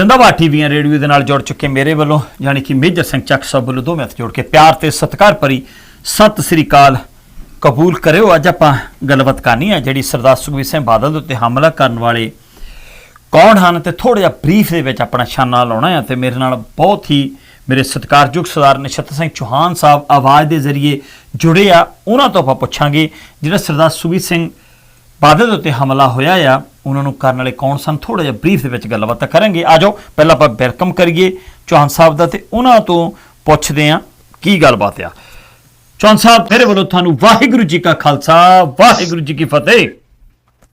ਜ਼ਿੰਦਾਬਾਦ ਟੀਵੀਆਂ ਰੇਡੀਓ ਦੇ ਨਾਲ ਜੁੜ ਚੁੱਕੇ ਮੇਰੇ ਵੱਲੋਂ, ਯਾਨੀ ਕਿ ਮੇਜਰ ਸਿੰਘ ਚੱਕ ਸਾਹਿਬ ਵੱਲੋਂ ਦੋਵੇਂ ਹੱਥ ਜੋੜ ਕੇ ਪਿਆਰ ਤੇ ਸਤਿਕਾਰ ਭਰੀ ਸਤਿ ਸ੍ਰੀ ਅਕਾਲ ਕਬੂਲ ਕਰਿਓ। ਅੱਜ ਆਪਾਂ ਗੱਲਬਾਤ ਕਰਨੀ ਹੈ ਜਿਹੜੀ ਸਰਦਾਰ ਸੁਖਬੀਰ ਸਿੰਘ ਬਾਦਲ ਦੇ ਉੱਤੇ ਹਮਲਾ ਕਰਨ ਵਾਲੇ ਕੌਣ ਹਨ ਤੇ ਥੋੜਾ ਜਿਹਾ ਬਰੀਫ ਦੇ ਵਿੱਚ ਆਪਣਾ ਛਾਨਾ ਲਾਉਣਾ ਹੈ ਤੇ ਮੇਰੇ ਨਾਲ ਬਹੁਤ ਹੀ ਮੇਰੇ ਸਤਿਕਾਰਯੋਗ ਸਰਦਾਰ ਨਛੱਤਰ ਸਿੰਘ ਚੌਹਾਨ ਸਾਹਿਬ ਆਵਾਜ਼ ਦੇ ਜ਼ਰੀਏ ਜੁੜੇ ਆ। ਉਹਨਾਂ ਤੋਂ ਆਪਾਂ ਪੁੱਛਾਂਗੇ ਜਿਹੜਾ ਸਰਦਾਰ ਸੁਖਬੀਰ ਸਿੰਘ ਬਾਦਲ ਦੇ ਉੱਤੇ ਹਮਲਾ ਹੋਇਆ ਆ ਉਹਨਾਂ ਨੂੰ ਕਰਨ ਵਾਲੇ ਕੌਣ ਸਨ? ਥੋੜਾ ਜਿਹਾ ਬਰੀਫ ਦੇ ਵਿੱਚ ਗੱਲਬਾਤ ਕਰਾਂਗੇ। ਆਜੋ ਪਹਿਲਾਂ ਆਪਾਂ ਵੈਲਕਮ ਕਰੀਏ ਚੌਹਾਨ ਸਾਹਿਬ ਦਾ ਤੇ ਉਹਨਾਂ ਤੋਂ ਪੁੱਛਦੇ ਆ ਕੀ ਗੱਲਬਾਤ ਆ। ਚੌਹਾਨ ਸਾਹਿਬ ਮੇਰੇ ਵੱਲੋਂ ਤੁਹਾਨੂੰ ਵਾਹਿਗੁਰੂ ਜੀ ਕਾ ਖਾਲਸਾ ਵਾਹਿਗੁਰੂ ਜੀ ਕੀ ਫਤਿਹ।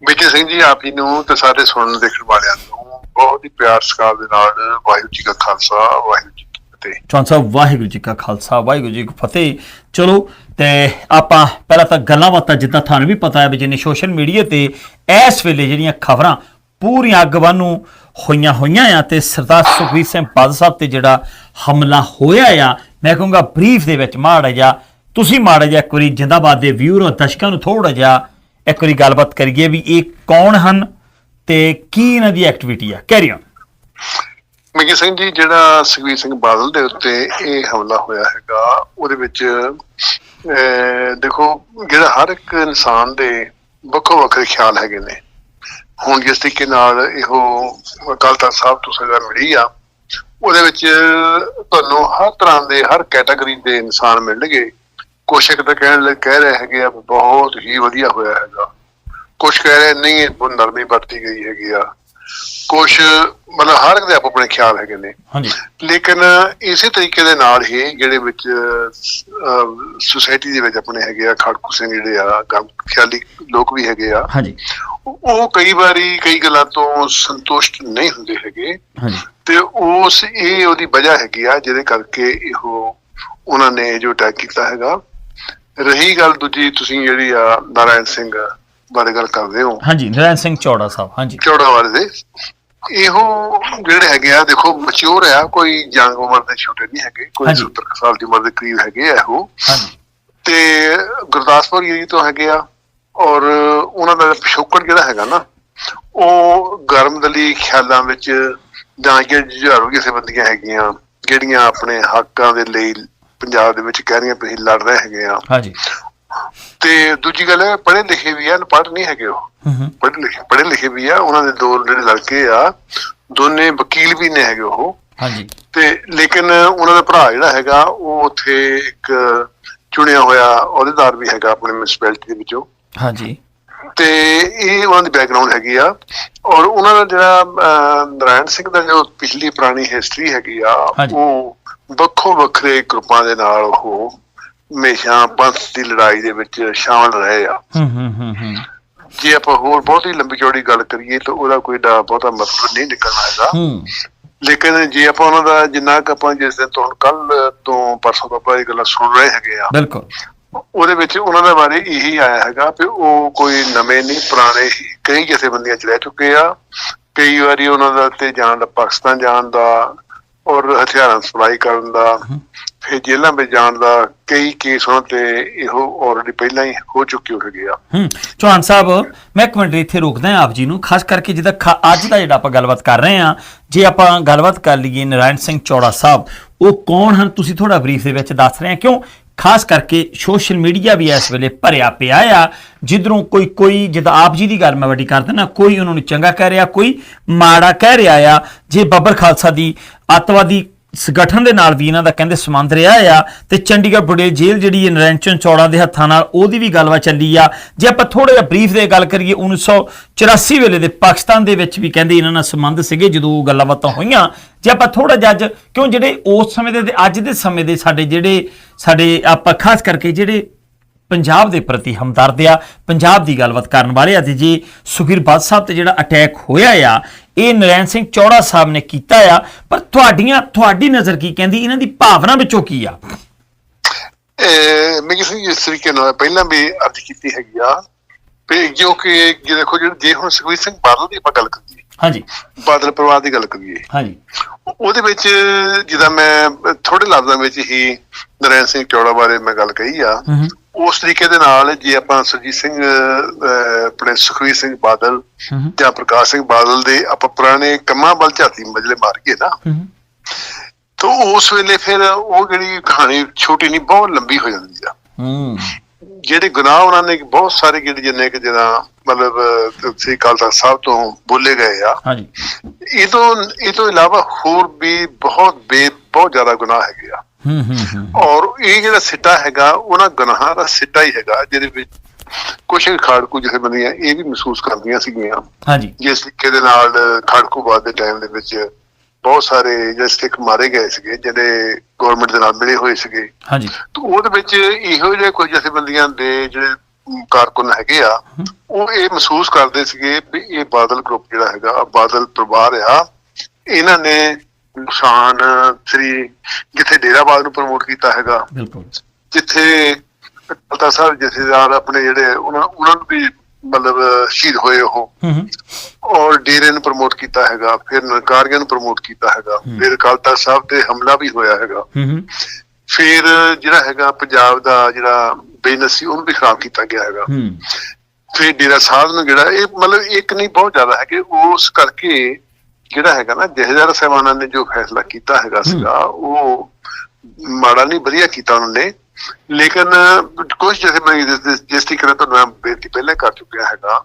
ਬੇਟੇ ਸਿੰਘ ਜੀ ਆਪ ਜੀ ਨੂੰ ਤੇ ਸਾਰੇ ਸੁਣਨ ਦੇਖਣ ਵਾਲਿਆਂ ਨੂੰ ਬਹੁਤ ਹੀ ਪਿਆਰ ਸਤਿਕਾਰ ਦੇ ਨਾਲ ਵਾਹਿਗੁਰੂ ਜੀ ਕਾ ਖਾਲਸਾ ਵਾਹਿਗੁਰੂ ਜੀ ਕੀ ਫਤਿਹ। ਚੌਹਾਨ ਸਾਹਿਬ ਵਾਹਿਗੁਰੂ ਜੀ ਕਾ ਖਾਲਸਾ ਵਾਹਿਗੁਰੂ ਜੀ ਕੀ ਫਤਿਹ। ਚਲੋ ਤੇ ਆਪਾਂ ਪਹਿਲਾਂ ਤਾਂ ਗੱਲਾਂ ਬਾਤਾਂ ਜਿੱਦਾਂ ਤੁਹਾਨੂੰ ਵੀ ਪਤਾ ਹੈ ਵੀ ਜਿੰਨੇ ਸੋਸ਼ਲ ਮੀਡੀਆ ਤੇ ਇਸ ਵੇਲੇ ਜਿਹੜੀਆਂ ਖਬਰਾਂ ਪੂਰੀਆਂ ਅੱਗ ਵਾਂਨੂ ਹੋਈਆਂ ਹੋਈਆਂ ਆ ਤੇ ਸਰਦਾਰ ਸੁਖਬੀਰ ਸਿੰਘ ਬਾਦਲ ਸਾਹਿਬ ਤੇ ਜਿਹੜਾ ਹਮਲਾ ਹੋਇਆ ਆ, ਮੈਂ ਕਹੂੰਗਾ ਬਰੀਫ ਦੇ ਵਿੱਚ ਮਾੜਾ ਜਿਹਾ, ਤੁਸੀਂ ਮਾੜਾ ਜਿਹਾ ਇੱਕ ਵਾਰੀ ਜਿੰਦਾਬਾਦ ਦੇ ਵਿਊਰ ਦਰਸ਼ਕਾਂ ਨੂੰ ਥੋੜਾ ਜਿਹਾ ਇੱਕ ਵਾਰੀ ਗੱਲਬਾਤ ਕਰੀਏ ਵੀ ਇਹ ਕੌਣ ਹਨ ਤੇ ਕੀ ਇਹਨਾਂ ਦੀ ਐਕਟੀਵਿਟੀ ਆ। ਕੈਰੀ ਔਨ ਮਿਗੀ ਸਿੰਘ ਜੀ, ਜਿਹੜਾ ਸੁਖਬੀਰ ਸਿੰਘ ਬਾਦਲ ਦੇ ਉੱਤੇ ਇਹ ਹਮਲਾ ਹੋਇਆ ਹੈਗਾ, ਉਹਦੇ ਵਿੱਚ ਦੇਖੋ, ਜਿਹੜਾ ਹਰ ਇੱਕ ਇਨਸਾਨ ਦੇ ਵੱਖੋ ਵੱਖਰੇ ਖਿਆਲ ਹੈਗੇ ਨੇ। ਹੁਣ ਜਿਸ ਤਰੀਕੇ ਨਾਲ ਇਹੋ ਅਕਾਲ ਤਖਤ ਸਾਹਿਬ ਤੋਂ ਸਜ਼ਾ ਮਿਲੀ ਆ, ਉਹਦੇ ਵਿੱਚ ਤੁਹਾਨੂੰ ਹਰ ਤਰ੍ਹਾਂ ਦੇ, ਹਰ ਕੈਟਾਗਰੀ ਦੇ ਇਨਸਾਨ ਮਿਲਣਗੇ। ਕੁਛ ਇੱਕ ਤਾਂ ਕਹਿਣ ਲੱਗ, ਕਹਿ ਰਹੇ ਹੈਗੇ ਆ ਬਹੁਤ ਹੀ ਵਧੀਆ ਹੋਇਆ ਹੈਗਾ। ਕੁਛ ਕਹਿ ਰਹੇ, ਨਹੀਂ, ਇਹ ਨਰਮੀ ਵਰਤੀ ਗਈ ਹੈਗੀ ਆ। ਕੁਛ ਮਤਲਬ ਹਰ ਇੱਕ ਦੇ ਆਪੋ ਆਪਣੇ ਖਿਆਲ ਹੈਗੇ ਨੇ। ਹਾਂਜੀ। ਲੇਕਿਨ ਇਸੇ ਤਰੀਕੇ ਦੇ ਨਾਲ ਹੀ ਜਿਹੜੇ ਵਿੱਚ ਸੁਸਾਇਟੀ ਦੇ ਵਿੱਚ ਆਪਣੇ ਹੈਗੇ ਆ ਖੜਕੂ ਸਿੰਘ ਜਿਹੜੇ ਆ ਗਮ ਖਿਆਲੀ ਲੋਕ ਵੀ ਹੈਗੇ ਆ ਹਾਂਜੀ। ਉਹ- ਕਈ ਵਾਰੀ ਕਈ ਗੱਲਾਂ ਤੋਂ ਸੰਤੁਸ਼ਟ ਨਹੀਂ ਹੁੰਦੇ ਹੈਗੇ। ਹਾਂਜੀ। ਤੇ ਉਸ ਇਹ ਉਹਦੀ ਵਜ੍ਹਾ ਹੈਗੀ ਆ ਜਿਹਦੇ ਕਰਕੇ ਇਹੋ ਉਹਨਾਂ ਨੇ ਜੋ ਅਟੈਕ ਕੀਤਾ ਹੈਗਾ। ਰਹੀ ਗੱਲ ਦੂਜੀ ਤੁਸੀਂ ਜਿਹੜੀ ਆ ਨਾਰਾਇਣ ਸਿੰਘ ਬਾਰੇ ਗੱਲ ਕਰਦੇ ਹੋ। ਹਾਂਜੀ ਨਰੈਣ ਸਿੰਘ ਚੌੜਾ ਸਾਹਿਬ ਹਾਂਜੀ। ਚੌੜਾ ਵਾਲੇ ਦੇ ਇਹੋ ਜਿਹੜੇ ਹੈਗੇ ਆ ਦੇਖੋ ਮੈਚੁਰ ਆ ਕੋਈ ਜੰਗ ਉਮਰ ਦੇ ਛੋਟੇ ਨਹੀਂ ਹੈਗੇ ਕੋਈ ਹਾਂਜੀ। 70 ਕੁ ਸਾਲ ਦੀ ਉਮਰ ਦੇ ਕਰੀਬ ਹੈਗੇ ਆ ਇਹੋ। ਹਾਂਜੀ। ਤੇ ਗੁਰਦਾਸਪੁਰ ਏਰੀਆ ਤੋਂ ਹੈਗੇ ਆ ਔਰ ਉਹਨਾਂ ਦਾ ਪਿਛੋਕੜ ਜਿਹੜਾ ਹੈਗਾ ਨਾ ਉਹ ਗਰਮਦਲੀ ਖਿਆਲਾਂ ਵਿੱਚ ਜਾਂ ਕਿ ਜੁਝਾਰੂ ਕਿਸੇ ਬੰਦੀਆਂ ਹੈਗੀਆਂ ਜਿਹੜੀਆਂ ਆਪਣੇ ਹੱਕਾਂ ਦੇ ਲਈ ਪੰਜਾਬ ਦੇ ਵਿੱਚ ਕਹਿ ਰਹੀਆਂ ਅਸੀਂ ਲੜ ਰਹੇ ਹੈਗੇ ਆ। ਹਾਂਜੀ। ਤੇ ਦੂਜੀ ਗੱਲ ਹੈ ਪੜ੍ਹੇ ਲਿਖੇ ਵੀ ਆ ਪੜ੍ਹ ਨਹੀਂ ਹੈਗੇ ਉਹ। ਪੜ੍ਹੇ ਲਿਖੇ ਪੜ੍ਹੇ ਲਿਖੇ ਵੀ ਆ ਉਹਨਾਂ ਦੇ ਦੋ ਜਿਹੜੇ ਲੜਕੇ ਆ ਦੋਨੇ ਵਕੀਲ ਵੀ ਨੇ ਹੈਗੇ ਉਹ। ਹਾਂਜੀ। ਤੇ ਲੇਕਿਨ ਉਹਨਾਂ ਦਾ ਭਰਾ ਜਿਹੜਾ ਹੈਗਾ ਉਹ ਉੱਥੇ ਇੱਕ ਚੁਣਿਆ ਹੋਇਆ ਅਹੁਦੇਦਾਰ ਵੀ ਹੈਗਾ ਆਪਣੇ ਮਿਊਨਿਸਪੈਲਿਟੀ ਦੇ ਵਿੱਚੋਂ। ਹਾਂਜੀ। ਤੇ ਇਹ ਉਹਨਾਂ ਦੀ ਬੈਕਗ੍ਰਾਉਂਡ ਹੈਗੀ ਆ। ਔਰ ਉਹਨਾਂ ਦਾ ਜਿਹੜਾ ਨਾਰਾਇਣ ਸਿੰਘ ਦਾ ਜੋ ਪਿਛਲੀ ਪੁਰਾਣੀ ਹਿਸਟਰੀ ਹੈਗੀ ਆ। ਉਹ ਵੱਖੋ ਵੱਖਰੇ ਗਰੁੱਪਾਂ ਦੇ ਨਾਲ ਉਹ ਹਮੇਸ਼ਾ ਪੰਥ ਦੀ ਲੜਾਈ ਦੇ ਵਿੱਚ ਸ਼ਾਮਲ ਰਹੇ ਆ। ਹੂੰ ਹੂੰ ਹੂੰ ਹੂੰ। ਜੇ ਆਪਾਂ ਹੋਰ ਬਹੁਤੀ ਲੰਬੀ ਚੌੜੀ ਗੱਲ ਕਰੀਏ ਤਾਂ ਉਹਦਾ ਕੋਈ ਡਾ ਬਹੁਤਾ ਮਤਲਬ ਨਹੀਂ ਨਿਕਲਣਾ ਹੈਗਾ। ਹੂੰ। ਲੇਕਿਨ ਜੇ ਆਪਾਂ ਉਹਨਾਂ ਦਾ ਜਿੰਨਾ ਕੁ ਆਪਾਂ ਜਿਸ ਦਿਨ ਤੋਂ ਕੱਲ ਤੋਂ ਪਰਸੋਂ ਤੋਂ ਆਪਾਂ ਇਹ ਗੱਲਾਂ ਸੁਣ ਰਹੇ ਹੈਗੇ ਆ ਬਿਲਕੁਲ। ਉਹਦੇ ਵਿੱਚ ਉਹਨਾਂ ਦੇ ਬਾਰੇ ਇਹੀ ਆਇਆ ਹੈਗਾ ਕਿ ਉਹ ਕੋਈ ਨਵੇਂ ਨਹੀਂ ਪੁਰਾਣੇ ਹੀ ਕਈ ਜਥੇਬੰਦੀਆਂ ਚ ਰਹਿ ਚੁੱਕੇ ਆ। ਕਈ ਵਾਰੀ ਉਹਨਾਂ ਦਾ ਤੇ ਜਾਣ ਦਾ ਪਾਕਿਸਤਾਨ ਜਾਣ ਦਾ ਔਰ ਹਥਿਆਰਾਂ ਸਪਲਾਈ ਕਰਨ ਦਾ। ਫਿਰ ਜੇਲ੍ਹਾਂ ਵਿੱਚ ਜਾਣ ਦਾ ਕਈ ਕੇਸ ਉਹਨਾਂ ਤੇ ਇਹੋ ਆਲਰੇਡੀ ਪਹਿਲਾਂ ਹੀ ਹੋ ਚੁੱਕੇ ਹੈਗੇ ਆ। ਹੂੰ, ਚੌਹਾਨ ਸਾਹਿਬ, ਮੈਂ ਇੱਕ ਮਿੰਟ ਇੱਥੇ ਰੋਕਦਾ ਆਪ ਜੀ ਨੂੰ, ਖਾਸ ਕਰਕੇ ਜਿਹਦਾ ਅੱਜ ਦਾ ਜਿਹੜਾ ਆਪਾਂ ਗੱਲਬਾਤ ਕਰ ਰਹੇ ਹਾਂ, ਜੇ ਆਪਾਂ ਗੱਲਬਾਤ ਕਰ ਲਈਏ ਨਾਰਾਇਣ ਸਿੰਘ ਚੌੜਾ ਸਾਹਿਬ, ਉਹ ਕੌਣ ਹਨ? ਤੁਸੀਂ ਥੋੜਾ ਬਰੀਫ ਦੇ ਵਿੱਚ ਦੱਸ ਰਹੇ ਆ ਕਿਉਂ? ਖਾਸ ਕਰਕੇ ਸੋਸ਼ਲ ਮੀਡੀਆ ਵੀ ਇਸ ਵੇਲੇ ਭਰਿਆ ਪਿਆ ਆ, ਜਿੱਧਰੋਂ ਕੋਈ ਕੋਈ, ਜਿੱਦਾਂ ਆਪ ਜੀ ਦੀ ਗੱਲ ਮੈਂ ਵੱਡੀ ਕਰ ਦਿੰਦਾ, ਕੋਈ ਉਹਨਾਂ ਨੂੰ ਚੰਗਾ ਕਹਿ ਰਿਹਾ, ਕੋਈ ਮਾੜਾ ਕਹਿ ਰਿਹਾ ਆ, ਜੇ ਬੱਬਰ ਖਾਲਸਾ ਦੀ ਅੱਤਵਾਦੀ ਸੰਗਠਨ ਦੇ ਨਾਲ ਵੀ ਇਹਨਾਂ ਦਾ ਕਹਿੰਦੇ ਸੰਬੰਧ ਰਿਹਾ ਆ ਤੇ ਚੰਡੀਗੜ੍ਹ ਬੁੜੇ ਜੇਲ੍ਹ ਜਿਹੜੀ ਹੈ ਨਰੈਂਚਨ ਚੌੜਾ ਦੇ ਹੱਥਾਂ ਨਾਲ ਉਹਦੀ ਵੀ ਗੱਲਬਾਤ ਚੱਲੀ ਆ। ਜੇ ਆਪਾਂ ਥੋੜਾ ਜਿਹਾ ਬਰੀਫ ਦੇ ਗੱਲ ਕਰੀਏ 1984 ਵੇਲੇ ਦੇ ਪਾਕਿਸਤਾਨ ਦੇ ਵਿੱਚ ਵੀ ਕਹਿੰਦੇ ਇਹਨਾਂ ਨਾਲ ਸੰਬੰਧ ਸੀਗੇ, ਜਦੋਂ ਉਹ ਗੱਲਾਂ ਬਾਤਾਂ ਹੋਈਆਂ। ਜੇ ਆਪਾਂ ਥੋੜਾ ਜਿਹਾ ਅੱਜ, ਕਿਉਂ ਜਿਹੜੇ ਉਸ ਸਮੇਂ ਦੇ ਅੱਜ ਦੇ ਸਮੇਂ ਦੇ ਸਾਡੇ ਜਿਹੜੇ, ਸਾਡੇ ਆਪਾਂ ਖਾਸ ਕਰਕੇ ਜਿਹੜੇ ਪੰਜਾਬ ਦੇ ਪ੍ਰਤੀ ਹਮਦਰਦ ਆ। ਪੰਜਾਬ ਦੀ ਗੱਲਬਾਤ ਕਰਨ ਵਾਲੇ ਆ ਤੇ ਜੇ ਸੁਖੀਰ ਬਾਦ ਸਾਹਿਬ ਤੇ ਜਿਹੜਾ ਅਟੈਕ ਹੋਇਆ ਆ ਇਹ ਨਰੈਣ ਸਿੰਘ ਚੌੜਾ ਸਾਹਿਬ ਨੇ ਕੀਤਾ ਆ। ਪਰ ਤੁਹਾਡੀਆਂ ਤੁਹਾਡੀ ਨਜ਼ਰ ਕੀ ਕਹਿੰਦੀ? ਇਹਨਾਂ ਦੀ ਭਾਵਨਾ ਵਿੱਚੋਂ ਕੀ ਆ? ਮੈਂ ਕਿਸੇ ਇਸ ਤਰੀਕੇ ਨਾਲ ਪਹਿਲਾਂ ਵੀ ਅਰਜ਼ ਕੀਤੀ ਹੈਗੀ ਆ ਵੀ ਜੋ ਕਿ ਦੇਖੋ ਜਿਹੜੇ ਜੇ ਹੁਣ ਸੁਖਬੀਰ ਸਿੰਘ ਬਾਦਲ ਦੀ ਆਪਾਂ ਗੱਲ ਕਰੀਏ ਹਾਂਜੀ। ਬਾਦਲ ਪਰਿਵਾਰ ਦੀ ਗੱਲ ਕਰੀਏ ਹਾਂਜੀ। ਉਹਦੇ ਵਿੱਚ ਜਿੱਦਾਂ ਮੈਂ ਥੋੜੇ ਲਫ਼ਜ਼ਾਂ ਵਿੱਚ ਹੀ ਨਰੈਣ ਸਿੰਘ ਚੌੜਾ ਬਾਰੇ ਮੈਂ ਗੱਲ ਕਹੀ ਆ। ਉਸ ਤਰੀਕੇ ਦੇ ਨਾਲ ਜੇ ਆਪਾਂ ਸੁਰਜੀਤ ਸਿੰਘ ਆਪਣੇ ਸੁਖਵੀਰ ਸਿੰਘ ਬਾਦਲ ਜਾਂ ਪ੍ਰਕਾਸ਼ ਸਿੰਘ ਬਾਦਲ ਦੇ ਆਪਾਂ ਪੁਰਾਣੇ ਕੰਮਾਂ ਵੱਲ ਝਾਤੀ ਮਜਲੇ ਮਾਰ ਕੇ ਨਾ ਤਾਂ ਉਸ ਵੇਲੇ ਫਿਰ ਉਹ ਜਿਹੜੀ ਕਹਾਣੀ ਛੋਟੀ ਨਹੀਂ ਬਹੁਤ ਲੰਬੀ ਹੋ ਜਾਂਦੀ ਆ। ਹੂੰ ਜਿਹੜੇ ਗੁਨਾਹ ਉਹਨਾਂ ਨੇ ਬਹੁਤ ਸਾਰੇ ਜਿਹੜੇ ਜਿੰਨੇ ਕਿ ਜਿਹੜਾ ਮਤਲਬ ਸ੍ਰੀ ਅਕਾਲ ਤਖਤ ਸਾਹਿਬ ਤੋਂ ਬੋਲੇ ਗਏ ਆ। ਹਾਂਜੀ। ਇਹ ਤੋਂ ਇਹ ਤੋਂ ਇਲਾਵਾ ਹੋਰ ਵੀ ਬਹੁਤ ਬੇ ਬਹੁਤ ਜ਼ਿਆਦਾ ਗੁਨਾਹ ਹੈਗੇ ਆ। ਹੂੰ ਔਰ ਇਹ ਜਿਹੜਾ ਸਿੱਟਾ ਹੈਗਾ ਉਹਨਾਂ ਗੁਨਾਹਾਂ ਦਾ ਸਿੱਟਾ ਹੀ ਹੈਗਾ ਜਿਹਦੇ ਵਿੱਚ ਕੁਝ ਖਾੜਕੂ ਜਥੇਬੰਦੀਆਂ ਇਹ ਵੀ ਮਹਿਸੂਸ ਕਰਦੀਆਂ ਸੀਗੀਆਂ। ਹਾਂਜੀ। ਜਿਸ ਤਰੀਕੇ ਦੇ ਨਾਲ ਖਾੜਕੂਬਾਦ ਦੇ ਟਾਈਮ ਦੇ ਵਿੱਚ ਬਹੁਤ ਸਾਰੇ ਜਿਹੜੇ ਸਿੱਖ ਮਾਰੇ ਗਏ ਸੀਗੇ ਜਿਹੜੇ ਗਵਰਨਮੈਂਟ ਦੇ ਨਾਲ ਮਿਲੇ ਹੋਏ ਸੀਗੇ। ਹਾਂਜੀ। ਤੇ ਉਹਦੇ ਵਿੱਚ ਇਹੋ ਜਿਹੇ ਕੁਝ ਜਥੇਬੰਦੀਆਂ ਦੇ ਜਿਹੜੇ ਕਾਰਕੁਨ ਹੈਗੇ ਆ ਉਹ ਇਹ ਮਹਿਸੂਸ ਕਰਦੇ ਸੀਗੇ ਵੀ ਇਹ ਬਾਦਲ ਗਰੁੱਪ ਜਿਹੜਾ ਹੈਗਾ ਬਾਦਲ ਪਰਿਵਾਰ ਆ ਇਹਨਾਂ ਨੇ ਨੁਕਸਾਨ ਸ੍ਰੀ ਜਿੱਥੇ ਡੇਰਾਬਾਦ ਨੂੰ ਪ੍ਰਮੋਟ ਕੀਤਾ ਹੈਗਾ। ਬਿਲਕੁਲ। ਜਿੱਥੇ ਪਤਾ ਸਾਹਿਬ ਜਥੇਦਾਰ ਆਪਣੇ ਜਿਹੜੇ ਉਹਨਾਂ ਉਹਨਾਂ ਨੂੰ ਵੀ ਮਤਲਬ ਸ਼ਹੀਦ ਹੋਏ ਉਹ। ਔਰ ਡੇਰੇ ਨੂੰ ਪ੍ਰਮੋਟ ਕੀਤਾ ਹੈਗਾ ਫਿਰ ਨਕਾਰੀਆਂ ਨੂੰ ਪ੍ਰਮੋਟ ਕੀਤਾ ਹੈਗਾ। ਫਿਰ ਅਕਾਲ ਤਖਤ ਸਾਹਿਬ ਤੇ ਹਮਲਾ ਵੀ ਹੋਇਆ ਹੈਗਾ। ਫਿਰ ਜਿਹੜਾ ਹੈਗਾ ਪੰਜਾਬ ਦਾ ਜਿਹੜਾ ਬਿਜ਼ਨਸ ਸੀ ਉਹਨੂੰ ਵੀ ਖਰਾਬ ਕੀਤਾ ਗਿਆ ਹੈਗਾ। ਫਿਰ ਡੇਰਾ ਸਾਹਿਬ ਨੂੰ ਜਿਹੜਾ ਇਹ ਮਤਲਬ ਇੱਕ ਨਹੀਂ ਬਹੁਤ ਜ਼ਿਆਦਾ ਹੈ ਕਿ ਉਸ ਕਰਕੇ ਜਿਹੜਾ ਹੈਗਾ ਨਾ ਜਹੇਦਾਰ ਸਾਹਿਬਾਨਾਂ ਨੇ ਜੋ ਫੈਸਲਾ ਕੀਤਾ ਹੈਗਾ ਸੀਗਾ ਉਹ ਮਾੜਾ ਨਹੀਂ ਵਧੀਆ ਕੀਤਾ ਉਹਨਾਂ ਨੇ। ਲੇਕਿਨ ਕੁਝ ਜੈਸੇ ਮੈਂ ਜਿਸ- ਨਾਲ ਤੁਹਾਨੂੰ ਮੈਂ ਬੇਨਤੀ ਪਹਿਲੇ ਕਰ ਚੁੱਕਿਆ ਹੈਗਾ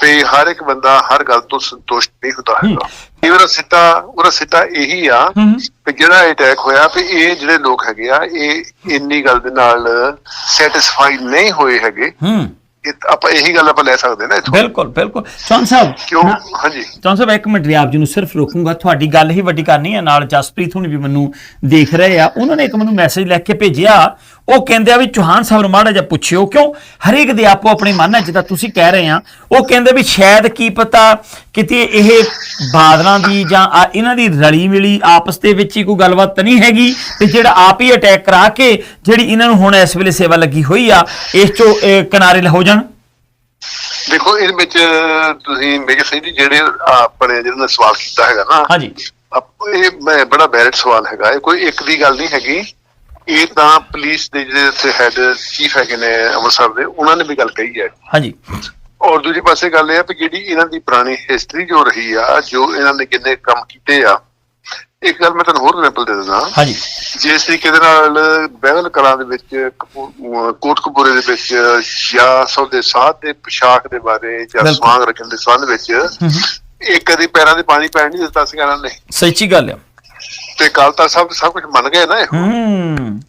ਤੇ ਹਰ ਇੱਕ ਬੰਦਾ ਹਰ ਗੱਲ ਤੋਂ ਸੰਤੁਸ਼ਟ ਨਹੀਂ ਹੁੰਦਾ ਹੈਗਾ। ਇਹ ਉਹਦਾ ਸਿੱਟਾ ਉਹਦਾ ਸਿੱਟਾ ਇਹੀ ਆ ਕਿ ਜਿਹੜਾ ਅਟੈਕ ਹੋਇਆ ਵੀ ਇਹ ਜਿਹੜੇ ਲੋਕ ਹੈਗੇ ਆ ਇਹ ਇੰਨੀ ਗੱਲ ਦੇ ਨਾਲ ਸੈਟੀਸਫਾਈ ਨਹੀਂ ਹੋਏ ਹੈਗੇ। ਆਪਾਂ ਇਹੀ ਗੱਲ ਆਪਾਂ ਲੈ ਸਕਦੇ ਨਾ ਇੱਥੋਂ। ਬਿਲਕੁਲ ਬਿਲਕੁਲ। ਚੌਨ ਸਾਹਿਬ ਕਿਉਂ? ਹਾਂਜੀ। ਚੌਨ ਸਾਹਿਬ ਇੱਕ ਮਿੰਟ ਰਿਆਬ ਜੀ ਨੂੰ ਸਿਰਫ ਰੋਕੂੰਗਾ। ਤੁਹਾਡੀ ਗੱਲ ਹੀ ਵੱਡੀ ਕਰਨੀ ਹੈ। ਨਾਲ ਜਸਪ੍ਰੀਤ ਹੁਣੀ ਵੀ ਮੈਨੂੰ ਦੇਖ ਰਹੇ ਆ। ਉਹਨਾਂ ਨੇ ਇੱਕ ਮੈਨੂੰ ਮੈਸੇਜ ਲਿਖ ਕੇ ਭੇਜਿਆ। ਉਹ ਕਹਿੰਦੇ ਆ ਵੀ ਚੌਹਾਨ ਸਾਹਿਬ ਨੂੰ ਮਾੜਾ ਜਿਹਾ ਪੁੱਛਿਓ ਕਿਉਂ? ਹਰੇਕ ਦੇ ਆਪੋ ਆਪਣੀ ਮਨ ਹੈ ਜਿੱਦਾਂ ਤੁਸੀਂ ਕਹਿ ਰਹੇ ਆ। ਉਹ ਕਹਿੰਦੇ ਵੀ ਸ਼ਾਇਦ ਕੀ ਪਤਾ ਕਿਤੇ ਇਹ ਬਾਦਲਾਂ ਦੀ ਜਾਂ ਇਹਨਾਂ ਦੀ ਰਲੀ ਮਿਲੀ ਆਪਸ ਦੇ ਵਿੱਚ ਹੀ ਕੋਈ ਗੱਲਬਾਤ ਨਹੀਂ ਹੈਗੀ। ਤੇ ਜਿਹੜਾ ਆਪ ਹੀ ਅਟੈਕ ਕਰਾ ਕੇ ਜਿਹੜੀ ਇਹਨਾਂ ਨੂੰ ਹੁਣ ਇਸ ਵੇਲੇ ਸੇਵਾ ਲੱਗੀ ਹੋਈ ਆ ਇਸ ਚੋਂ ਕਿਨਾਰੇ ਹੋ ਦੇਖੋ ਇਹਦੇ ਵਿੱਚ ਤੁਸੀਂ ਮੇਜਰ ਸਿੰਘ ਜੀ ਜਿਹੜੇ ਆਪਣੇ ਜਿਹਨਾਂ ਨੇ ਸਵਾਲ ਕੀਤਾ ਹੈਗਾ ਨਾ ਹਾਂਜੀ। ਇਹ ਬੜਾ ਵੈਲਿਡ ਸਵਾਲ ਹੈਗਾ। ਇਹ ਕੋਈ ਇੱਕ ਦੀ ਗੱਲ ਨਹੀਂ ਹੈਗੀ। ਇਹ ਤਾਂ ਪੁਲਿਸ ਦੇ ਜਿਹੜੇ ਇੱਥੇ ਹੈਡ ਚੀਫ ਹੈਗੇ ਨੇ ਅੰਮ੍ਰਿਤਸਰ ਦੇ ਉਹਨਾਂ ਨੇ ਵੀ ਗੱਲ ਕਹੀ ਹੈ। ਹਾਂਜੀ। ਔਰ ਦੂਜੇ ਪਾਸੇ ਗੱਲ ਇਹ ਆ ਵੀ ਜਿਹੜੀ ਇਹਨਾਂ ਦੀ ਪੁਰਾਣੀ ਹਿਸਟਰੀ ਜੋ ਰਹੀ ਆ ਜੋ ਇਹਨਾਂ ਨੇ ਕਿੰਨੇ ਕੰਮ ਕੀਤੇ ਆ ਗੱਲ ਮੈਂ ਤੁਹਾਨੂੰ ਹੋਰ ਐਗਜ਼ਾਮਪਲ ਦੇ ਦਿੰਦਾ। ਹਾਂਜੀ। ਜਿਸ ਤਰੀਕੇ ਦੇ ਨਾਲ ਬਹਿਲ ਕਲਾਂ ਦੇ ਵਿੱਚ ਕੋਟਕਪੂਰੇ ਦੇ ਵਿੱਚ ਜਾਂ ਸੌਦੇ ਸਾਧ ਦੇ ਪੋਸ਼ਾਕ ਦੇ ਬਾਰੇ ਜਾਂ। ਸਵਾਂਗ ਰੱਖਣ ਦੇ ਸੰਬੰਧ ਵਿੱਚ ਇੱਕ ਕਦੀ ਪੈਰਾਂ ਦੇ ਪਾਣੀ ਪੈਣ ਨਹੀਂ ਦਿੱਤਾ ਸੀਗਾ ਇਹਨਾਂ ਨੇ। ਸੱਚੀ ਗੱਲ ਆ। ਤੇ ਕਾਲ ਤਖਤ ਸਾਹਿਬ ਸਭ ਕੁਝ ਮੰਨ ਗਏ ਨਾ ਇਹ। ਹੂੰ।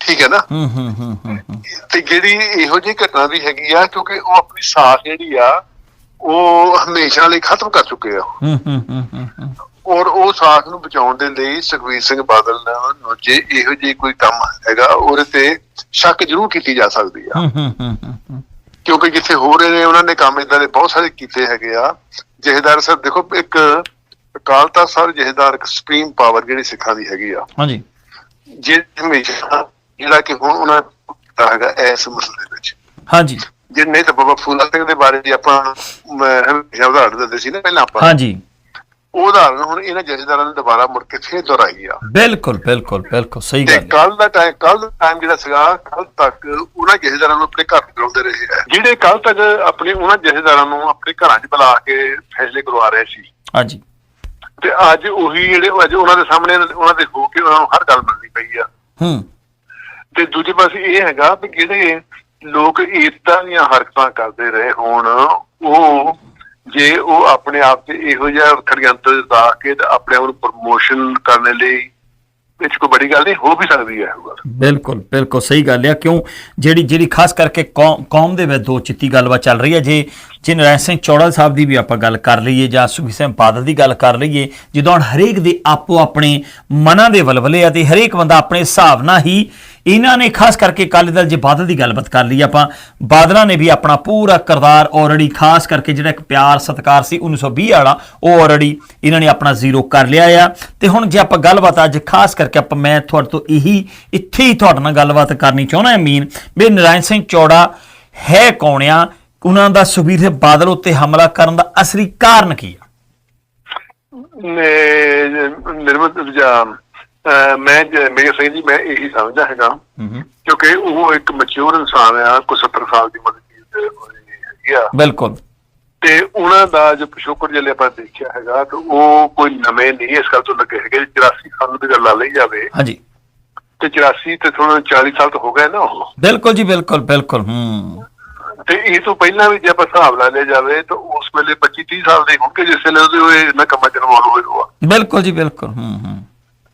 ਠੀਕ ਹੈ ਨਾ? ਹੂੰ ਹੂੰ ਹੂੰ ਹੂੰ ਹੂੰ। ਤੇ ਜਿਹੜੀ ਇਹੋ ਜਿਹੀ ਘਟਨਾ ਵੀ ਹੈਗੀ ਆ ਕਿਉਂਕਿ ਉਹ ਆਪਣੀ ਸਾਖ ਜਿਹੜੀ ਆ ਉਹ ਹਮੇਸ਼ਾ ਲਈ ਖਤਮ ਕਰ ਚੁੱਕੇ ਆ। ਹੂੰ ਹੂੰ ਹੂੰ ਹੂੰ ਹੂੰ। ਔਰ ਉਹ ਸਾਖ ਨੂੰ ਬਚਾਉਣ ਦੇ ਲਈ ਸੁਖਵੀਰ ਸਿੰਘ ਬਾਦਲ ਨੂੰ ਜੇ ਇਹੋ ਜਿਹੀ ਕੋਈ ਕੰਮ ਹੈਗਾ ਉਹਦੇ ਤੇ ਸ਼ੱਕ ਜ਼ਰੂਰ ਕੀਤੀ ਜਾ ਸਕਦੀ ਆ। ਕਿਉਂਕਿ ਜਿੱਥੇ ਹੋ ਰਹੇ ਨੇ ਉਹਨਾਂ ਨੇ ਕੰਮ ਇਦਾਂ ਦੇ ਬਹੁਤ ਸਾਰੇ ਕੀਤੇ ਹੈਗੇ ਆ। ਜਹੇਦਾਰ ਸਾਹਿਬ ਦੇਖੋ ਇੱਕ ਅਕਾਲ ਤਖਤ ਸਾਹਿਬ ਜਹੇਦਾਰ ਇੱਕ ਸੁਪਰੀਮ ਪਾਵਰ ਜਿਹੜੀ ਸਿੱਖਾਂ ਦੀ ਹੈਗੀ ਆ। ਹਾਂਜੀ। ਜੇ ਹਮੇਸ਼ਾ ਜਿਹੜਾ ਕਿ ਹੁਣ ਉਹਨਾਂ ਕੀਤਾ ਹੈਗਾ ਇਸ ਮਸਲੇ ਦੇ ਵਿੱਚ। ਹਾਂਜੀ। ਜੇ ਨਹੀਂ ਤਾਂ ਬਾਬਾ ਫੂਲਾ ਸਿੰਘ ਦੇ ਬਾਰੇ ਵੀ ਆਪਾਂ ਹਮੇਸ਼ਾ ਉਦਾਹਰਨ ਦਿੰਦੇ ਸੀ ਨਾ ਪਹਿਲਾਂ ਆਪਾਂ। ਹਾਂਜੀ। ਉਹ ਉਦਾਹਰਨ ਹੁਣ ਇਹਨਾਂ ਜਥੇਦਾਰਾਂ ਨੇ ਦੁਬਾਰਾ ਮੁੜ ਕੇ ਫੇਰ ਦੁਹਰਾਈ ਆ। ਬਿਲਕੁਲ ਬਿਲਕੁਲ ਬਿਲਕੁਲ ਸਹੀ ਤੇ ਗੱਲ ਹੈ। ਕੱਲ ਦਾ ਟਾਈਮ ਕੱਲ ਦਾ ਟਾਈਮ ਜਿਹੜਾ ਸੀਗਾ ਕੱਲ ਤੱਕ ਉਹਨਾਂ ਜਥੇਦਾਰਾਂ ਨੂੰ ਆਪਣੇ ਘਰ ਬੁਲਾਉਂਦੇ ਰਹੇ ਆ। ਜਿਹੜੇ ਕੱਲ ਤੱਕ ਆਪਣੇ ਉਹਨਾਂ ਜਥੇਦਾਰਾਂ ਨੂੰ ਆਪਣੇ ਘਰਾਂ 'ਚ ਬੁਲਾ ਕੇ ਫੈਸਲੇ ਕਰਵਾ ਰਹੇ ਸੀ। ਹਾਂਜੀ। ਤੇ ਅੱਜ ਉਹੀ ਜਿਹੜੇ ਅੱਜ ਉਹਨਾਂ ਦੇ ਸਾਹਮਣੇ ਉਹਨਾਂ ਦੇ ਹੋ ਕੇ ਉਹਨਾਂ ਨੂੰ ਹਰ ਗੱਲ ਮੰਨਣੀ ਪਈ ਆ। ਹੂੰ। ਤੇ ਦੂਜੇ ਪਾਸੇ ਇਹ ਹੈਗਾ ਵੀ ਜਿਹੜੇ ਲੋਕ ਏਕਤਾ ਦੀਆਂ ਹਰਕਤਾਂ ਕਰਦੇ ਰਹੇ ਹੋਣ ਉਹ ਜੇ ਉਹ ਆਪਣੇ ਆਪ ਤੇ ਇਹੋ ਜਿਹਾ ਖੜਯੰਤਰ ਦਾ ਕੇ ਆਪਣੇ ਆਪ ਨੂੰ ਪ੍ਰਮੋਸ਼ਨ ਕਰਨ ਲਈ ਵਿੱਚ ਕੋਈ ਬੜੀ ਗੱਲ ਨਹੀਂ, ਹੋ ਵੀ ਸਕਦੀ ਹੈ ਬਿਲਕੁਲ ਬਿਲਕੁਲ ਸਹੀ ਗੱਲ ਹੈ ਕਿਉਂ? ਜਿਹੜੀ ਜਿਹੜੀ ਖਾਸ ਕਰਕੇ ਕੌਮ ਦੇ ਵਿੱਚ ਦੋ ਚਿੱਤੀ ਗੱਲਬਾਤ ਚੱਲ ਰਹੀ ਹੈ ਜੇ ਜੇ ਨਰਾਇਣ ਸਿੰਘ ਚੌੜਾ ਸਾਹਿਬ ਦੀ ਵੀ ਆਪਾਂ ਗੱਲ ਕਰ ਲਈਏ ਜਾਂ ਸੁਖੀ ਸਿੰਘ ਬਾਦਲ ਦੀ ਗੱਲ ਕਰ ਲਈਏ, ਜਦੋਂ ਹਰੇਕ ਦੇ ਆਪੋ ਆਪਣੇ ਮਨਾਂ ਦੇ ਵਲਵਲੇ ਆ ਤੇ ਹਰੇਕ ਬੰਦਾ ਆਪਣੇ ਹਿਸਾਬ ਨਾਲ ਹੀ ਇਹਨਾਂ ਨੇ ਖਾਸ ਕਰਕੇ ਅਕਾਲੀ ਦਲ ਜੇ ਬਾਦਲ ਦੀ ਗੱਲਬਾਤ ਕਰ ਲਈ ਆਪਾਂ, ਬਾਦਲਾਂ ਨੇ ਵੀ ਆਪਣਾ ਪੂਰਾ ਕਰਤਾਰ ਆਲਰੇਡੀ ਖਾਸ ਕਰਕੇ ਜਿਹੜਾ ਇੱਕ ਪਿਆਰ ਸਤਿਕਾਰ ਸੀ 1920 ਵਾਲਾ, ਉਹ ਆਲਰੇਡੀ ਇਹਨਾਂ ਨੇ ਆਪਣਾ ਜ਼ੀਰੋ ਕਰ ਲਿਆ ਆ। ਤੇ ਹੁਣ ਜੇ ਆਪਾਂ ਗੱਲਬਾਤ ਅੱਜ ਖਾਸ ਕਰਕੇ ਆਪਾਂ, ਮੈਂ ਤੁਹਾਡੇ ਤੋਂ ਇਹੀ, ਇੱਥੇ ਹੀ ਤੁਹਾਡੇ ਨਾਲ ਗੱਲਬਾਤ ਕਰਨੀ ਚਾਹੁੰਦਾ ਮੀਨ, ਵੀ ਨਰਾਇਣ ਸਿੰਘ ਚੌੜਾ ਹੈ ਕੌਣ ਆ? ਉਹਨਾਂ ਦਾ ਸੁਖਬੀਰ ਸਿੰਘ ਬਾਦਲ ਉੱਤੇ ਹਮਲਾ ਕਰਨ ਦਾ ਅਸਲੀ ਕਾਰਨ ਕੀ ਆ? ਨਿਰਮਤ ਮੈਂ ਮੇਰੇ ਸਿੰਘ ਜੀ ਮੈਂ ਇਹੀ ਸਮਝਦਾ ਹੈਗਾ ਕਿਉਂਕਿ ਉਹ ਇੱਕ ਮੈਚੁਰ ਇਨਸਾਨ ਆ ਕੋਈ 70 ਸਾਲ ਦੀ ਉਮਰ ਦੀ ਹੈਗੀ ਆ। ਬਿਲਕੁਲ। ਤੇ ਉਹਨਾਂ ਦਾ ਜੋ ਪਿਛੋਕੜ ਜਿਹੜੇ ਆਪਾਂ ਦੇਖਿਆ ਹੈਗਾ ਤੇ ਉਹ ਕੋਈ ਨਵੇਂ ਨਹੀਂ ਇਸ ਗੱਲ ਤੋਂ ਲੱਗੇ ਹੈਗੇ 84 ਸਾਲ ਦੀ ਗੱਲ ਲਾ ਲਈ ਜਾਵੇ। ਹਾਂਜੀ। ਤੇ 84 ਤੇ ਥੋੜਾ 40 ਸਾਲ ਤਾਂ ਹੋ ਗਏ ਨਾ ਉਹ। ਬਿਲਕੁਲ ਜੀ ਬਿਲਕੁਲ ਬਿਲਕੁਲ ਹੂੰ। ਤੇ ਇਹ ਤੋਂ ਪਹਿਲਾਂ ਵੀ ਜੇ ਆਪਾਂ ਹਿਸਾਬ ਲਾ ਲਿਆ ਜਾਵੇ ਤਾਂ ਉਸ ਵੇਲੇ 25 30 ਸਾਲ ਦੇ ਹੋਣਗੇ ਜਿਸ ਵੇਲੇ ਉਹਦੇ ਉਹ ਇਹਨਾਂ ਕੰਮਾਂ ਚ ਇਨਵੋਲਵ ਹੋਏ ਹੋਆ। ਬਿਲਕੁਲ ਜੀ ਬਿਲਕੁਲ ਹੂੰ ਹੂੰ।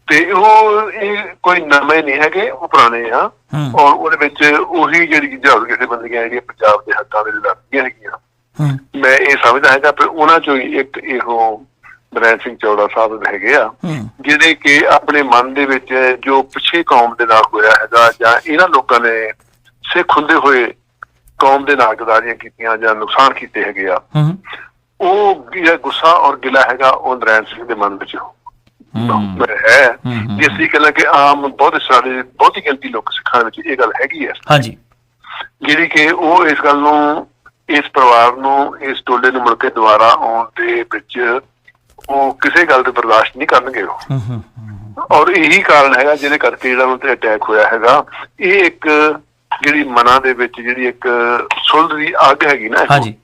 ਤੇ ਉਹ ਇਹ ਕੋਈ ਨਵੇਂ ਨਹੀਂ ਹੈਗੇ ਉਹ ਪੁਰਾਣੇ ਆ। ਔਰ ਉਹਦੇ ਵਿੱਚ ਉਹੀ ਜਿਹੜੀ ਜਹਾਜ਼ ਕਿਸੇ ਬੰਦੀਆਂ ਜਿਹੜੀਆਂ ਪੰਜਾਬ ਦੇ ਹੱਕਾਂ ਦੇ ਲੜਦੀਆਂ ਹੈਗੀਆਂ। ਮੈਂ ਇਹ ਸਮਝਦਾ ਹੈਗਾ ਕਿ ਉਹਨਾਂ ਚੋਂ ਇੱਕ ਇਹੋ ਨਰੈਣ ਸਿੰਘ ਚੌੜਾ ਸਾਹਿਬ ਹੈਗੇ ਆ ਜਿਹਦੇ ਕਿ ਆਪਣੇ ਮਨ ਦੇ ਵਿੱਚ ਜੋ ਪਿੱਛੇ ਕੌਮ ਦੇ ਨਾਲ ਹੋਇਆ ਹੈਗਾ ਜਾਂ ਇਹਨਾਂ ਲੋਕਾਂ ਨੇ ਸਿੱਖ ਹੁੰਦੇ ਹੋਏ ਕੌਮ ਦੇ ਨਾਲ ਗਦਾਰੀਆਂ ਕੀਤੀਆਂ ਜਾਂ ਨੁਕਸਾਨ ਕੀਤੇ ਹੈਗੇ ਆ ਉਹ ਜਿਹੜਾ ਗੁੱਸਾ ਔਰ ਗਿਲਾ ਹੈਗਾ ਉਹ ਨਰੈਣ ਸਿੰਘ ਦੇ ਮਨ ਵਿੱਚ ਹੂੰ। ਹੈ। ਹੂੰ, ਜਿਸ ਦੀ ਕਹਿੰਦਾ ਕਿ ਆਮ ਬਹੁਤ ਸਾਰੇ ਬਹੁਤੀ ਗਿਣਤੀ ਲੋਕ ਸਿੱਖਾਂ ਵਿੱਚ ਇਹ ਗੱਲ ਹੈਗੀ ਹੈ। ਹਾਂਜੀ। ਜਿਹੜੀ ਕਿ ਉਹ ਇਸ ਗੱਲ ਨੂੰ ਇਸ ਪਰਿਵਾਰ ਨੂੰ ਇਸ ਟੋਲੇ ਨੂੰ ਮੁੜ ਕੇ ਦੁਬਾਰਾ ਆਉਣ ਦੇ ਵਿੱਚ ਉਹ ਕਿਸੇ ਗੱਲ ਤੇ ਬਰਦਾਸ਼ਤ ਨਹੀਂ ਕਰਨਗੇ ਉਹ। ਔਰ ਇਹੀ ਕਾਰਨ ਹੈਗਾ ਜਿਹਦੇ ਕਰਕੇ ਜਿਹੜਾ ਉਹਨਾਂ ਤੇ ਅਟੈਕ ਹੋਇਆ ਹੈਗਾ ਇਹ ਇੱਕ ਜਿਹੜੀ ਮਨਾਂ ਦੇ ਵਿੱਚ ਜਿਹੜੀ ਇੱਕ ਸੁਲਝ ਦੀ ਅੱਗ ਹੈਗੀ ਨਾ ਹਾਂਜੀ।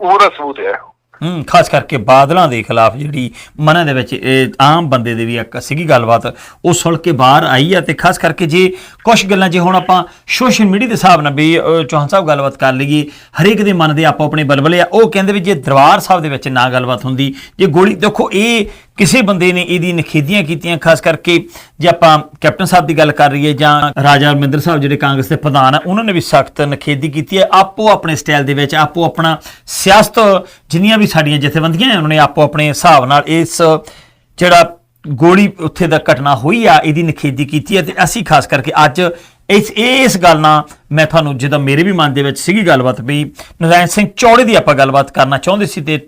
ਉਹਦਾ ਸਬੂਤ ਹੈ। ਹੂੰ, ਖਾਸ ਕਰਕੇ ਬਾਦਲਾਂ ਦੇ ਖਿਲਾਫ ਜਿਹੜੀ ਮਨਾਂ ਦੇ ਵਿੱਚ ਇਹ ਆਮ ਬੰਦੇ ਦੇ ਵੀ ਇੱਕ ਸੀਗੀ ਗੱਲਬਾਤ, ਉਹ ਸੁਣ ਕੇ ਬਾਹਰ ਆਈ ਆ ਤੇ ਖਾਸ ਕਰਕੇ ਜੇ ਕੁਝ ਗੱਲਾਂ, ਜੇ ਹੁਣ ਆਪਾਂ ਸੋਸ਼ਲ ਮੀਡੀਆ ਦੇ ਹਿਸਾਬ ਨਾਲ ਵੀ ਚੌਹਾਨ ਸਾਹਿਬ ਗੱਲਬਾਤ ਕਰ ਲਈਏ, ਹਰੇਕ ਦੇ ਮਨ ਦੇ ਆਪੋ ਆਪਣੇ ਬਲਬਲੇ ਆ, ਉਹ ਕਹਿੰਦੇ ਵੀ ਜੇ ਦਰਬਾਰ ਸਾਹਿਬ ਦੇ ਵਿੱਚ ਨਾ ਗੱਲਬਾਤ ਹੁੰਦੀ, ਜੇ ਗੋਲੀ, ਦੇਖੋ ਇਹ ਕਿਸੇ ਬੰਦੇ ਨੇ ਇਹਦੀ ਨਖੇਧੀਆਂ ਕੀਤੀਆਂ, ਖਾਸ ਕਰਕੇ ਜੇ ਆਪਾਂ ਕੈਪਟਨ ਸਾਹਿਬ ਦੀ ਗੱਲ ਕਰ ਰਹੀਏ ਜਾਂ ਰਾਜਾ ਅਮਰਿੰਦਰ ਸਾਹਿਬ ਜਿਹੜੇ ਕਾਂਗਰਸ ਦੇ ਪ੍ਰਧਾਨ ਆ, ਉਹਨਾਂ ਨੇ ਵੀ ਸਖਤ ਨਖੇਧੀ ਕੀਤੀ ਹੈ। ਆਪੋ ਆਪਣੇ ਸਟਾਈਲ ਦੇ ਵਿੱਚ, ਆਪੋ ਆਪਣਾ ਸਿਆਸਤ, ਜਿੰਨੀਆਂ ਵੀ ਸਾਡੀਆਂ ਜਥੇਬੰਦੀਆਂ ਨੇ, ਉਹਨਾਂ ਨੇ ਆਪੋ ਆਪਣੇ ਹਿਸਾਬ ਨਾਲ ਇਸ ਜਿਹੜਾ ਗੋਲੀ ਉੱਥੇ ਦਾ ਘਟਨਾ ਹੋਈ ਆ, ਇਹਦੀ ਨਖੇਧੀ ਕੀਤੀ ਹੈ। ਤੇ ਅਸੀਂ ਖਾਸ ਕਰਕੇ ਅੱਜ ਇਸ ਇਸ ਗੱਲ ਨਾਲ ਮੈਂ ਤੁਹਾਨੂੰ ਜਿਹਦਾ ਮੇਰੇ ਵੀ ਮਨ ਦੇ ਵਿੱਚ ਸੀਗੀ ਗੱਲਬਾਤ ਵੀ, ਨਰਾਇਣ ਸਿੰਘ ਚੌੜੇ ਦੀ ਆਪਾਂ ਗੱਲਬਾਤ ਕਰਨਾ ਚਾਹੁੰਦੇ ਸੀ ਤੇ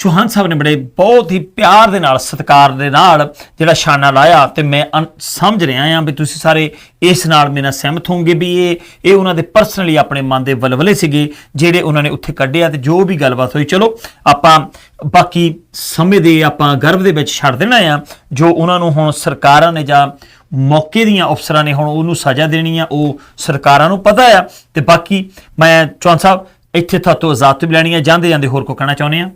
ਚੌਹਾਨ ਸਾਹਿਬ ਨੇ ਬੜੇ ਬਹੁਤ ਹੀ ਪਿਆਰ ਦੇ ਨਾਲ, ਸਤਿਕਾਰ ਦੇ ਨਾਲ ਜਿਹੜਾ ਸ਼ਾਨਾ ਲਾਇਆ ਤੇ ਮੈਂ ਅਨ- ਸਮਝ ਰਿਹਾ ਹਾਂ ਵੀ ਤੁਸੀਂ ਸਾਰੇ ਇਸ ਨਾਲ ਮੇਰੇ ਨਾਲ ਸਹਿਮਤ ਹੋਵੋਗੇ ਵੀ ਇਹ ਇਹ ਉਹਨਾਂ ਦੇ ਪਰਸਨਲੀ ਆਪਣੇ ਮਨ ਦੇ ਵਲਵਲੇ ਸੀਗੇ, ਜਿਹੜੇ ਉਹਨਾਂ ਨੇ ਉੱਥੇ ਕੱਢਿਆ ਤੇ ਜੋ ਵੀ ਗੱਲਬਾਤ ਹੋਈ। ਚਲੋ, ਆਪਾਂ ਬਾਕੀ ਸਮੇਂ ਦੇ ਆਪਾਂ ਗਰਭ ਦੇ ਵਿੱਚ ਛੱਡ ਦੇਣਾ ਆ, ਜੋ ਉਹਨਾਂ ਨੂੰ ਹੁਣ ਸਰਕਾਰਾਂ ਨੇ ਜਾਂ ਮੌਕੇ ਦੀਆਂ ਅਫਸਰਾਂ ਨੇ ਹੁਣ ਉਹਨੂੰ ਸਜ਼ਾ ਦੇਣੀ ਆ, ਉਹ ਸਰਕਾਰਾਂ ਨੂੰ ਪਤਾ ਆ। ਤੇ ਬਾਕੀ ਮੈਂ ਚੌਹਾਨ ਸਾਹਿਬ, ਇੱਥੇ ਤੁਹਾਤੋਂ ਇਜਾਜ਼ਤ ਵੀ ਲੈਣੀ ਆ ਜਾਂਦੇ ਜਾਂਦੇ ਹੋਰ ਕੋ ਕਹਿਣਾ ਚਾਹੁੰਦੇ ਆ?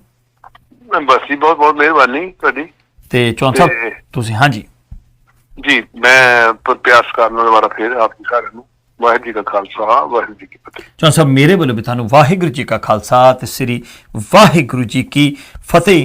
ਬਸ ਜੀ ਬਹੁਤ ਬਹੁਤ ਮਿਹਰਬਾਨੀ ਤੁਹਾਡੀ। ਤੇ ਸਾਹਿਬ ਤੇ- ਤੁਸੀਂ ਹਾਂਜੀ। ਜੀ ਮੈਂ ਪ- ਪਿਆਸ ਕਰਨ ਦੁਬਾਰਾ ਫੇਰ ਆਪ ਜੀ ਸਾਰਿਆਂ ਨੂੰ ਵਾਹਿਗੁਰੂ ਜੀ ਕਾ ਖਾਲਸਾ ਵਾਹਿਗੁਰੂ ਜੀ ਕੀ ਫਤਿਹ। ਚੌਹਾਨ ਸਾਹਿਬ ਮੇਰੇ ਵੱਲੋਂ ਵੀ ਤੁਹਾਨੂੰ ਵਾਹਿਗੁਰੂ ਜੀ ਕਾ ਖਾਲਸਾ ਤੇ ਸ੍ਰੀ ਵਾਹਿਗੁਰੂ ਜੀ ਕੀ ਫਤਿਹ।